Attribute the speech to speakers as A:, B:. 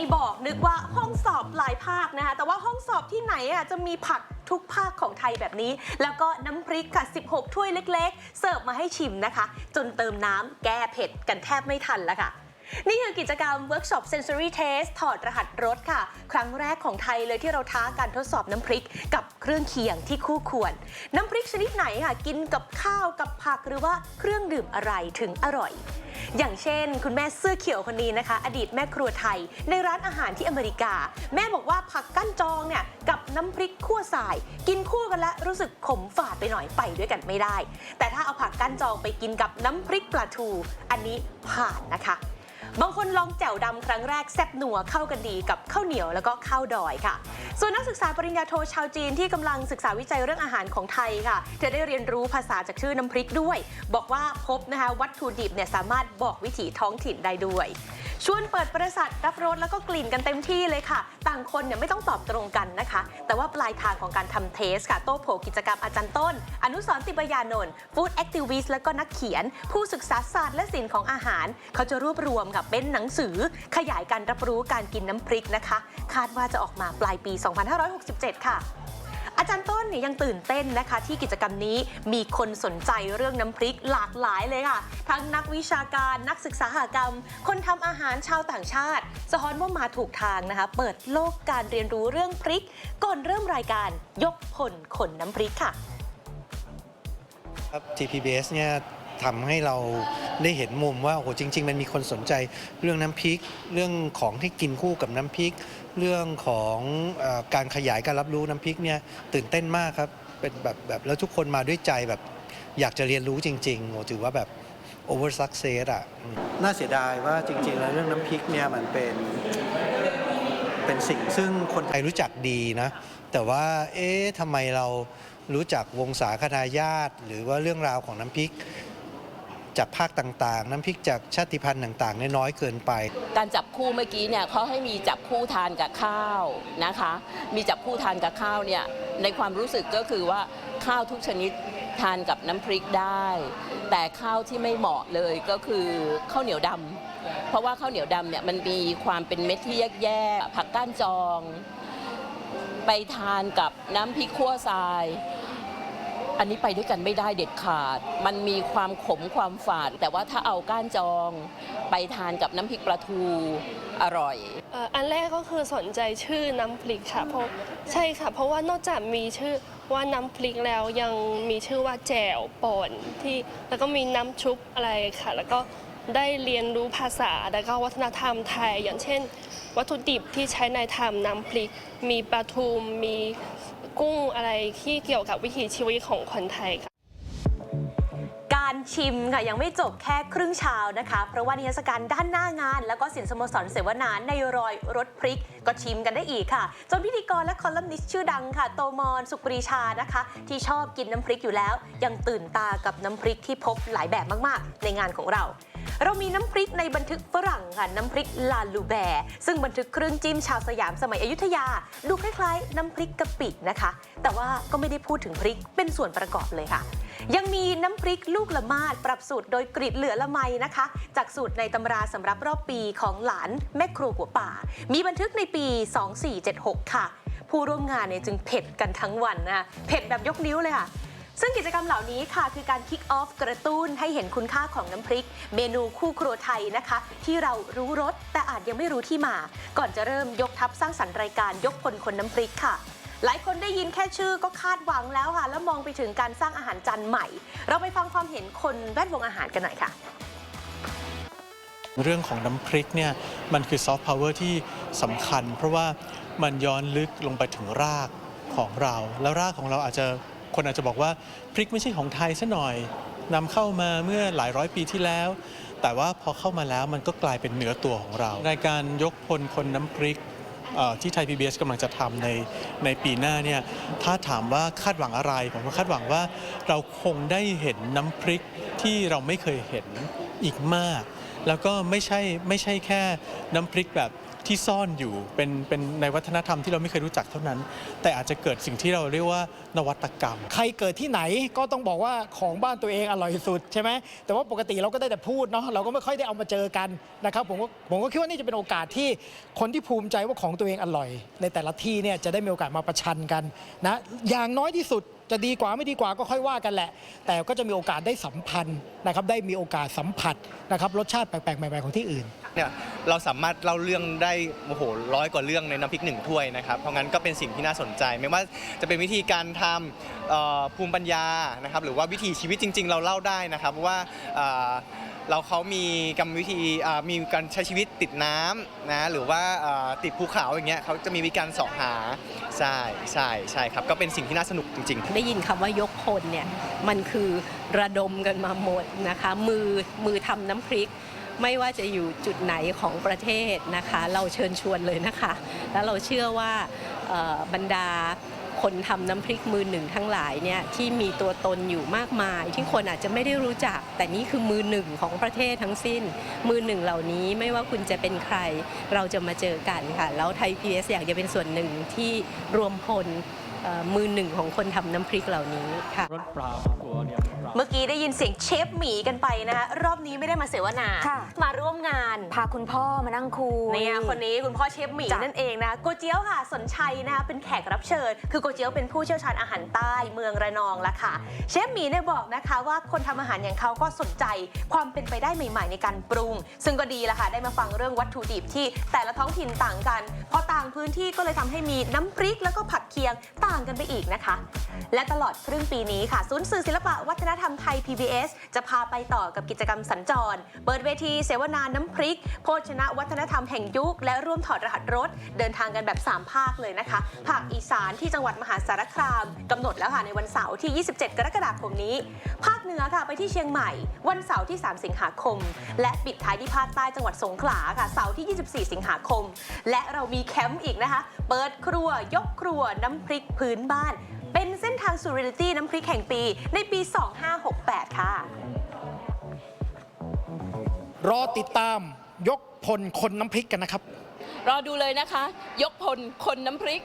A: ไม่บอกนึกว่าห้องสอบหลายภาคนะคะ แต่ว่าห้องสอบที่ไหนอะจะมีผักทุกภาคของไทยแบบนี้ แล้วก็น้ำพริกค่ะ 16 ถ้วยเล็ก ๆ เสิร์ฟมาให้ชิมนะคะ จนเติมน้ำแก้เผ็ดกันแทบไม่ทันแล้วค่ะ นี่คือกิจกรรมเวิร์กช็อป Sensory Taste ถอดรหัสรสค่ะ ครั้งแรกของไทยเลยที่เราท้าการทดสอบน้ำพริกกับเครื่องเคียงที่คู่ควร น้ำพริกชนิดไหนค่ะ กินกับข้าวกับผักหรือว่าเครื่องดื่มอะไรถึงอร่อย อย่างเช่น คุณแม่เสื้อเขียวคนนี้นะคะ อดีตแม่ครัวไทย ในร้านอาหารที่อเมริกา แม่บอกว่าผักกั้นจองเนี่ยกับน้ำพริกคั่วสาย กินคู่กันแล้วรู้สึกขมฝาดไปหน่อยไปด้วยกันไม่ได้ แต่ถ้าเอาผักกั้นจองไปกินกับน้ำพริกปลาทู อันนี้ผ่านนะคะ บางคนลองแจ่วดำครั้งแรกแซ่บนัวเข้ากันดีกับข้าวเหนียวแล้วก็ข้าวดอยค่ะ ส่วนนักศึกษาปริญญาโทชาวจีนที่กำลังศึกษาวิจัยเรื่องอาหารของไทยค่ะ เธอได้เรียนรู้ภาษาจากชื่อน้ำพริกด้วย บอกว่าพบนะคะวัตถุดิบเนี่ยสามารถบอกวิถีท้องถิ่นได้ด้วย ชวนเปิดประสาทรับรสแล้วก็กลิ่นกันเต็มที่เลยค่ะ ต่างคนเนี่ยไม่ต้องตอบตรงกันนะคะ แต่ว่าปลายทางของการทำเทสค่ะ โต้โผกิจกรรมอาจารย์ต้น อนุสรติบยานนท์ฟู้ดแอคทิวิสต์และก็นักเขียน ผู้ศึกษาศาสตร์และศิลป์ของอาหาร เขาจะรวบรวมค่ะเป็นหนังสือ ขยายการรับรู้การกินน้ำพริกนะคะ คาดว่าจะออกมาปลายปี2567 ค่ะอาจารย์ต้นเนี่ยยังตื่นเต้นนะคะ ที่กิจกรรมนี้มีคนสนใจเรื่องน้ำพริกหลากหลายเลยค่ะ ทั้งนักวิชาการนักศึกษาหกรรม คนทำอาหารชาวต่างชาติ สะท้อนว่ามาถูกทางนะคะ เปิดโลกการเรียนรู้เรื่องพริก ก่อนเริ่มรายการยกพลขนน้ำพริกค่ะ
B: ครับ TPBS เนี่ย ทำให้เราได้เห็นมุมว่าโอ้โหจริง ๆ มันมีคนสนใจเรื่องน้ำพริก เรื่องของที่กินคู่กับน้ำพริก เรื่องของอการขยายการรับรู้น้ำพริกเนี่ยตื่นเต้นมากครับเป็นแบบแบบแล้วทุกคนมาด้วยใจแบบอยากจะเรียนรู้จริงๆโอ้ถือว่าแบบ over success อะ น่าเสียดายว่าจริง ๆ แล้วเรื่องน้ำพริกเนี่ยมันเป็นเป็นสิ่งซึ่งคนไทยรู้จักดีนะ แต่ว่าเอ๊ะทำไมเรารู้จักวงศาคณาญาติ หรือว่าเรื่องราวของน้ำพริก จากภาคต่างๆ น้ำพริกจากชาติพันธุ์ต่างๆนี่น้อยเกินไป
C: การจับคู่เมื่อกี้เนี่ยเขาให้มีจับคู่ทานกับข้าวนะคะ มีจับคู่ทานกับข้าวเนี่ยในความรู้สึกก็คือว่าข้าวทุกชนิดทานกับน้ำพริกได้ แต่ข้าวที่ไม่เหมาะเลยก็คือข้าวเหนียวดำเพราะว่าข้าวเหนียวดำเนี่ยมันมีความเป็นเม็ดที่แยกๆผักก้านจอง ไปทานกับน้ำพริกคั่วทราย อันนี้ไปด้วยกันไม่ได้เด็ดขาด มันมีความขมความฝาด แต่ว่าถ้าเอาก้านจองไปทานกับน้ำพริกปลาทูอร่อย
D: เอ่ออันแรกก็คือสนใจชื่อน้ำพริกค่ะเพราะใช่ค่ะ เพราะว่านอกจากมีชื่อว่าน้ำพริกแล้วยังมีชื่อว่าแจ่วป่นที่แล้วก็มีน้ำชุบอะไรค่ะ แล้วก็ได้เรียนรู้ภาษาแล้วก็วัฒนธรรมไทย อย่างเช่น วัตถุดิบที่ใช้ในทำน้ำพริก มีปลาทูมี กุ้งอะไรที่เกี่ยวกับวิถีชีวิตของคนไทยค่ะ
A: การชิมค่ะยังไม่จบแค่ครึ่งเช้านะคะ เพราะว่านิทรรศการด้านหน้างาน แล้วก็สินสโมสรเสวนาในรอยรถพริก ก็ชิมกันได้อีกค่ะ จนพิธีกรและคอลัมนิสต์ชื่อดังค่ะ โตมอนสุปรีชานะคะ ที่ชอบกินน้ำพริกอยู่แล้ว ยังตื่นตากับน้ำพริกที่พบหลายแบบมากๆ ในงานของเรา เรามีน้ำพริกในบันทึกฝรั่งค่ะ น้ำพริกลาลูแบร์ซึ่งบันทึกเครื่องจิ้มชาวสยามสมัยอยุธยา ดูคล้ายๆ น้ำพริกกะปินะคะ แต่ว่าก็ไม่ได้พูดถึงพริกเป็นส่วนประกอบเลยค่ะ ยังมีน้ำพริกลูกละมาดปรับสูตรโดยกริดเหลือละไมนะคะ จากสูตรในตำราสำหรับรอบปีของหลานแม่ครัวหัวป่า มีบันทึกในปี 2476 ค่ะ ผู้ร่วมงานเนี่ยจึงเผ็ดกันทั้งวันนะคะเผ็ดแบบยกนิ้วเลยค่ะ ซึ่งกิจกรรมเหล่านี้ค่ะคือการคิกออฟกระตุ้นให้เห็นคุณค่าของน้ำพริก เมนูคู่ครัวไทยนะคะ ที่เรารู้รสแต่อาจยังไม่รู้ที่มา ก่อนจะเริ่มยกทัพสร้างสรรค์รายการยกพลคนน้ำพริกค่ะหลายคนได้ยินแค่ชื่อก็คาดหวังแล้วค่ะ แล้วมองไปถึงการสร้างอาหารจานใหม่ เราไปฟังความเห็นคนแวดวงอาหารกันหน่อยค่ะ
E: เรื่องของน้ำพริกเนี่ยมันคือซอฟต์พาวเวอร์ที่สำคัญ เพราะว่ามันย้อนลึกลงไปถึงรากของเรา แล้วรากของเราอาจจะ คนอาจจะบอกว่าพริกไม่ใช่ของไทยซะหน่อยนำเข้ามาเมื่อหลายร้อยปีที่แล้ว แต่ว่าพอเข้ามาแล้วมันก็กลายเป็นเนื้อตัวของเรา รายการยกพลคนน้ำพริกเอ่อที่ไทย PBS กำลังจะทำในในปีหน้าเนี่ยถ้าถามว่าคาดหวังอะไร ผมก็คาดหวังว่าเราคงได้เห็นน้ำพริกที่เราไม่เคยเห็นอีกมาก แล้วก็ไม่ใช่ไม่ใช่แค่น้ำพริกแบบ ที่ซ่อนอยู่เป็นเป็นในวัฒนธรรมที่เราไม่เคยรู้จักเท่านั้น แต่อาจจะเกิดสิ่งที่เราเรียกว่านวัตกรรม
F: ใครเกิดที่ไหนก็ต้องบอกว่าของบ้านตัวเองอร่อยสุดใช่ไหมแต่ว่าปกติเราก็ได้แต่พูดเนาะเราก็ไม่ค่อยได้เอามาเจอกันนะครับผมก็ผมก็คิดว่านี่จะเป็นโอกาสที่คนที่ภูมิใจว่าของตัวเองอร่อย ในแต่ละที่เนี่ยจะได้มีโอกาสมาประชันกันนะอย่างน้อยที่สุด จะดีกว่าไม่ดีกว่าก็ค่อยว่ากันแหละ แต่ก็จะมีโอกาสได้สัมพันธ์นะครับได้มีโอกาสสัมผัสนะครับรสชาติแปลกๆใหม่ๆของที่อื่น
G: เนี่ยเราสามารถเล่าเรื่องได้โอ้โหร้อยกว่าเรื่องในน้ำพริกหนึ่งถ้วยนะครับ เพราะงั้นก็เป็นสิ่งที่น่าสนใจ ไม่ว่าจะเป็นวิธีการทำเอ่อภูมิปัญญานะครับหรือว่าวิถีชีวิตจริง ๆ เราเล่าได้นะครับว่าเอ่อ เราเขามีกรรมวิธีอ่ามีการใช้ชีวิตติดน้ำนะหรือว่าอ่อติดภูเขาอย่างเงี้ยเขาจะมีวิธีการเสาะหาใช่ใช่ใช่ครับก็เป็นสิ่งที่น่าสนุกจริง ๆ
H: ได้ยินคำว่ายกพลเนี่ยมันคือระดมกันมาหมดนะคะ มือมือทำน้ำพริก ไม่ว่าจะอยู่จุดไหนของประเทศนะคะ เราเชิญชวนเลยนะคะ แล้วเราเชื่อว่าเอ่อบรรดา คนทำน้ำพริกมือหนึ่งทั้งหลายเนี่ยที่มีตัวตนอยู่มากมาย ที่คนอาจจะไม่ได้รู้จัก แต่นี่คือมือหนึ่งของประเทศทั้งสิ้น มือหนึ่งเหล่านี้ไม่ว่าคุณจะเป็นใคร เราจะมาเจอกันค่ะ แล้วไทยพีเอสอยากจะเป็นส่วนหนึ่งที่รวมพลมือหนึ่งของคนทำน้ำพริกเหล่านี้ค่ะ
A: เมื่อกี้ได้ยินเสียงเชฟหมีกันไปนะคะรอบนี้ไม่ได้มาเสวนา
I: ค่ะ
A: มาร่วมงาน
I: พาคุณพ่อมานั่งคุย
A: เนี่ยคนนี้คุณพ่อเชฟหมี
I: จ้ะ
A: นั่นเองนะคะโกเจียวค่ะสนชัยนะคะเป็นแขกรับเชิญ คือโกเจียวเป็นผู้เชี่ยวชาญอาหารใต้เมืองระนองละค่ะ เชฟหมีเนี่ยบอกนะคะว่าคนทำอาหารอย่างเขาก็สนใจความเป็นไปได้ใหม่ๆในการปรุง ซึ่งก็ดีละค่ะได้มาฟังเรื่องวัตถุดิบที่แต่ละท้องถิ่นต่างกันพอต่างพื้นที่ก็เลยทำให้มีน้ำพริกแล้วก็ผักเคียงต่างกันไปอีกนะคะ และตลอดครึ่งปีนี้ค่ะศูนย์สื่อศิลปะวัฒนธรรมไทย PBS จะพาไปต่อกับกิจกรรมสัญจร เปิดเวทีเสวนาน้ำพริก โภชนะวัฒนธรรมแห่งยุค และร่วมถอดรหัสรถ เดินทางกันแบบ 3 ภาคเลยนะคะ ภาคอีสานที่จังหวัดมหาสารคามกำหนดแล้วค่ะในวันเสาร์ที่ 27 กรกฎาคมนี้ ภาคเหนือค่ะไปที่เชียงใหม่ วันเสาร์ที่ 3 สิงหาคม และปิดท้ายที่ภาคใต้จังหวัดสงขลาค่ะเสาร์ที่ 24 สิงหาคม และเรามีแคมป์อีกนะคะ เปิดครัวยกครัวน้ำพริกพื้นบ้าน เป็นเส้นทางสู่เรียลิตี้น้ำพริกแห่งปี ในปี 2568 ค่ะ
F: รอติดตามยกพลคนน้ำพริกกันนะครับ
C: รอดูเลยนะคะ ยกพลคนน้ำพริก